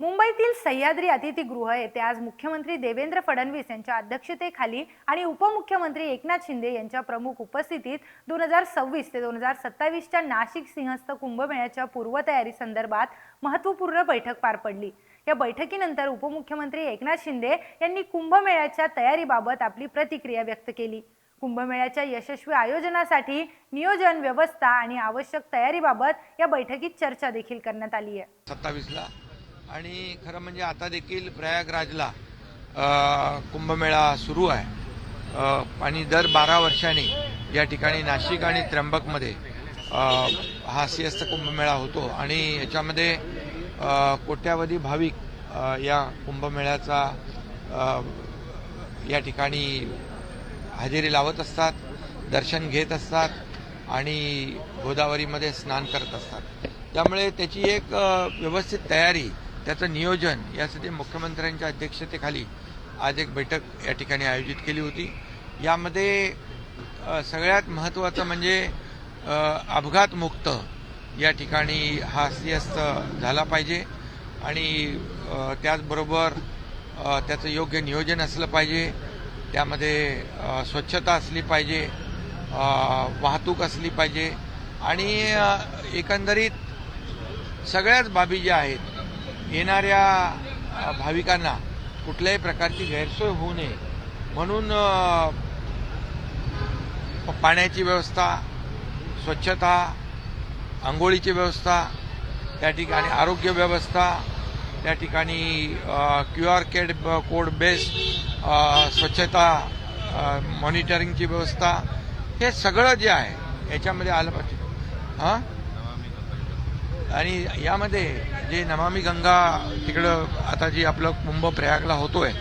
मुंबईतील सह्याद्री अतिथीगृह येथे आज मुख्यमंत्री देवेंद्र फडणवीस यांच्या अध्यक्षतेखाली आणि उपमुख्यमंत्री एकनाथ शिंदे यांच्या प्रमुख उपस्थितीत दोन हजार सव्वीस ते दोन हजार सत्तावीसच्या नाशिक सिंहस्थ कुंभमेळ्याच्या पूर्वतयारी संदर्भात महत्त्वपूर्ण बैठक पार पडली. या बैठकीनंतर उपमुख्यमंत्री एकनाथ शिंदे यांनी कुंभमेळ्याच्या तयारीबाबत आपली प्रतिक्रिया व्यक्त केली. कुंभमेळ्याच्या यशस्वी आयोजनासाठी नियोजन व्यवस्था आणि आवश्यक तयारीबाबत या बैठकीत चर्चा देखील करण्यात आली आहे सत्तावीसला आणि खरं म्हणजे आता देखील प्रयागराजला कुंभमेळा सुरू आहे. आणि दर बारा वर्षांनी या ठिकाणी नाशिक आणि त्र्यंबकमध्ये हा सिंहस्थ कुंभमेळा होतो. आणि याच्यामध्ये कोट्यावधी भाविक या कुंभमेळ्याचा या ठिकाणी हजेरी लावत असतात दर्शन घेत असतात आणि गोदावरीमध्ये स्नान करत असतात. त्यामुळे त्याची एक व्यवस्थित तयारी त्याचं नियोजन यासाठी मुख्यमंत्र्यांच्या अध्यक्षतेखाली आज एक बैठक या ठिकाणी आयोजित केली होती. यामध्ये सगळ्यात महत्त्वाचं म्हणजे अपघातमुक्त या ठिकाणी हा सिंहस्थ झाला पाहिजे आणि त्याचबरोबर त्याचं योग्य नियोजन असलं पाहिजे. त्यामध्ये स्वच्छता असली पाहिजे वाहतूक असली पाहिजे आणि एकंदरीत सगळ्याच बाबी ज्या आहेत येणाऱ्या भाविकांना कुठल्याही प्रकारची गैरसोय होऊ नये. म्हणून पाण्याची व्यवस्था स्वच्छता आंघोळीची व्यवस्था त्या ठिकाणी आरोग्य व्यवस्था त्या ठिकाणी Q R code code based स्वच्छता मॉनिटरिंगची व्यवस्था हे सगळं जे आहे याच्यामध्ये आलं पाहिजे. हां? आणि यामध्ये जे नमामी गंगा तिकडं आता जी आपलं कुंभ प्रयागला होतोय